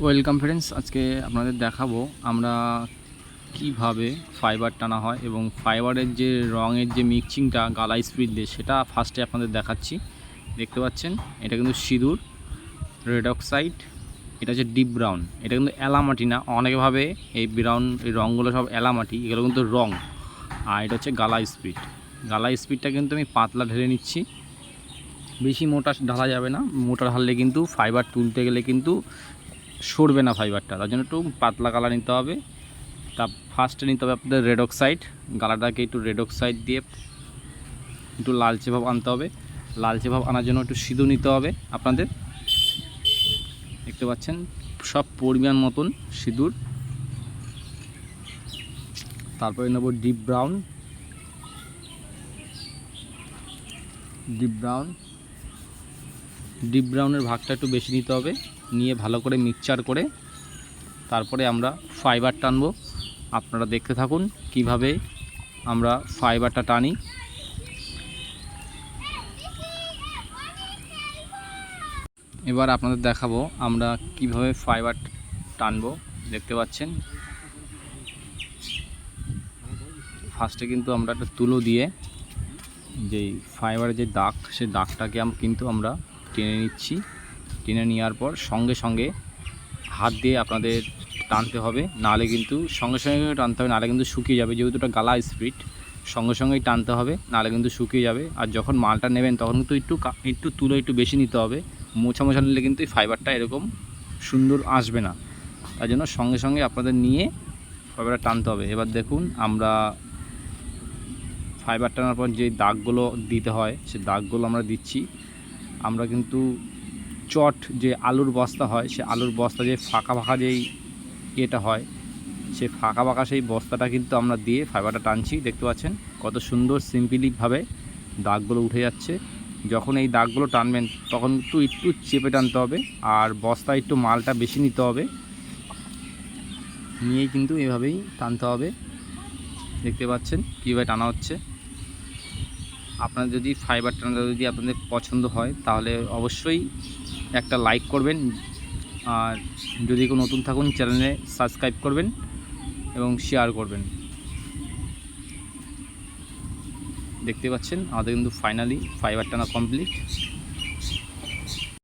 Welcome friends আজকে আপনাদের দেখাবো আমরা কীভাবে ফাইবার টানা হয় এবং ফাইবারের যে রঙের যে মিক্সিংটা গালা স্পিড দিয়ে, সেটা ফার্স্টে আপনাদের দেখাচ্ছি। দেখতে পাচ্ছেন? এটা কিন্তু সিঁদুর রেড অক্সাইড এটা হচ্ছে ডিপ ব্রাউন এটা কিন্তু এলামাটি না অনেকভাবে এই ব্রাউন এই রঙগুলো সব এলামাটি, এগুলো কিন্তু রং। আর এটা হচ্ছে গালা স্পিড গালা স্পিডটা কিন্তু আমি পাতলা ঢেলে নিচ্ছি। বেশি মোটা ঢালা যাবে না, মোটা ঢাললে কিন্তু ফাইবার তুলতে গেলে কিন্তু সরবে না ফাইবারটা, তার জন্য একটু পাতলা কালার নিতে হবে। তা ফার্স্টে নিতে হবে আপনাদের রেড অক্সাইড গালাটাকে একটু রেড অক্সাইড দিয়ে একটু লালচে ভাব আনতে হবে। লালচে ভাব আনার জন্য একটু সিঁদুর নিতে হবে আপনাদের। দেখতে পাচ্ছেন, সব পরিমাণ মতন সিঁদুর। তারপরে নেব deep brown deep brown deep ব্রাউনের ভাগটা একটু বেশি নিতে হবে। নিয়ে ভালো করে মিক্সচার করে তারপরে আমরা ফাইবার টানবো। আপনারা দেখতে থাকুন কীভাবে আমরা ফাইবারটা টানি। এবার আপনাদের দেখাবো আমরা কীভাবে ফাইবার টানবো। দেখতে পাচ্ছেন? ফার্স্টে কিন্তু আমরা একটা তুলো দিয়ে যেই ফাইবারের যে দাগ সেই দাগটাকে কিন্তু আমরা টেনে নিচ্ছি। টেনে নেওয়ার পর সঙ্গে সঙ্গে হাত দিয়ে আপনাদের টানতে হবে। নাহলে কিন্তু সঙ্গে সঙ্গে টানতে হবে, নাহলে কিন্তু শুকিয়ে যাবে। যেহেতু এটা গালা স্পিড, সঙ্গে সঙ্গেই টানতে হবে, নাহলে কিন্তু শুকিয়ে যাবে। আর যখন মালটা নেবেন, তখন কিন্তু একটু একটু তুলো, একটু বেশি নিতে হবে। মোছা মোছা নিলে কিন্তু এই ফাইবারটা এরকম সুন্দর আসবে না। তার জন্য সঙ্গে সঙ্গে আপনাদের নিয়ে ফাইবারটা টানতে হবে। এবার দেখুন, আমরা ফাইবার টানার পর যে দাগগুলো দিতে হয়, সে দাগগুলো আমরা দিচ্ছি। আমরা কিন্তু চট যে আলুর বস্তা হয়, সে আলুর বস্তা যে ফাঁকা ফাঁকা যেই ইয়েটা হয় সেই ফাঁকা ফাঁকা সেই বস্তাটা কিন্তু আমরা দিয়ে ফাইবারটা টানছি, দেখতে পাচ্ছেন? কত সুন্দর সিম্পলিভাবে দাগগুলো উঠে যাচ্ছে। যখন এই দাগগুলো টানবেন, তখন একটু একটু চেপে টানতে হবে আর বস্তা একটু মালটা বেশি নিতে হবে। নিয়েই কিন্তু এভাবেই টানতে হবে। দেখতে পাচ্ছেন? কীভাবে টানা হচ্ছে? আপনার যদি ফাইবার টানাটা যদি আপনাদের পছন্দ হয়, তাহলে অবশ্যই একটা লাইক করবেন। আর যদি কেউ নতুন থাকুন চ্যানেলে সাবস্ক্রাইব করবেন এবং শেয়ার করবেন। দেখতে পাচ্ছেন, আমাদের কিন্তু ফাইনালি ফাইবার টানা কমপ্লিট